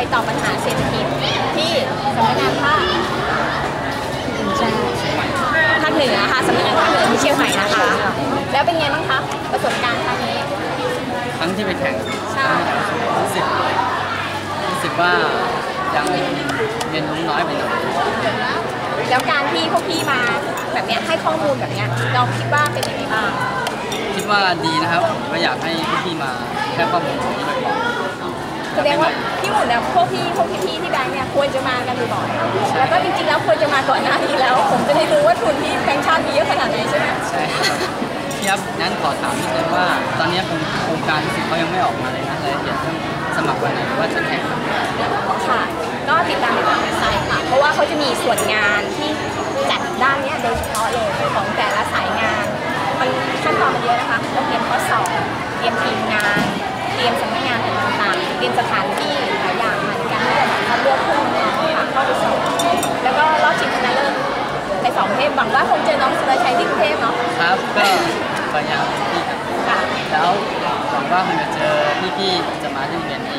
ไปตอบปัญหาเศรษฐกิจที่สำนักงานภาคภาคเหนือค่ะสำนักงานภาคเหนือที่เชียงใหม่นะคะ แล้วเป็นไงบ้างคะประสบการณ์ครั้งนี้ครั้งที่ไปแข่งใช่รู้สึกรู้สึกว่ายังเรียนรู้น้อยไปหน่อยแล้วการที่พวกพี่มาแบบเนี้ยให้ข้อมูลแบบเนี้ยเราคิดว่าเป็นยังไงบ้างคิดว่าดีนะครับผมก็อยากให้พี่ๆมาให้ข้อมูลนี้บ่อย แสดงว่าพี่หมุนเนี่ยพวกพี่พวกพี่ๆที่แบงค์เนี่ยควรจะมากันบ่อยๆแล้วก็จริงๆแล้วควรจะมาก่อนหน้านี้แล้ว ผมจะได้รู้ว่าทุนที่แบงค์ชาติมีเยอะขนาดไหนใช่ไหมๆใช่ครับพี่ครับงั้นขอถามนิดนึงว่า ตอนนี้โครงการรู้สึกเขายังไม่ออกมาเลยนะรายละเอียดเรื่องสมัครวันไหนหรือว่าจะแข่งค่ะก็ติดตามในทางเว็บไซต์ค่ะ เพราะว่าเขาจะมีส่วนงานที่จัดด้านเนี้ยโดยเฉพาะเลยของแต่ละสายงาน มันขั้นตอนมันเยอะนะคะต้องเตรียมข้อสอบเตรียมทีมงานเต รียมสำนักงานต่างๆเตรียมสถานที่หลายอย่างมาในการที่จะคัดเลือกผู้น้องค่ะเข้าไปสอบแล้วก็รอบชิงชนะเลิศในสองประเทศหวังว่าคงเจอน้องสุรชัยที่กรุงเทพเนาะครับก็พยายามพี่ครับค่ะแล้วหวังว่าคงจะเจอพี่ๆจะมาที่โรงเรียนนี้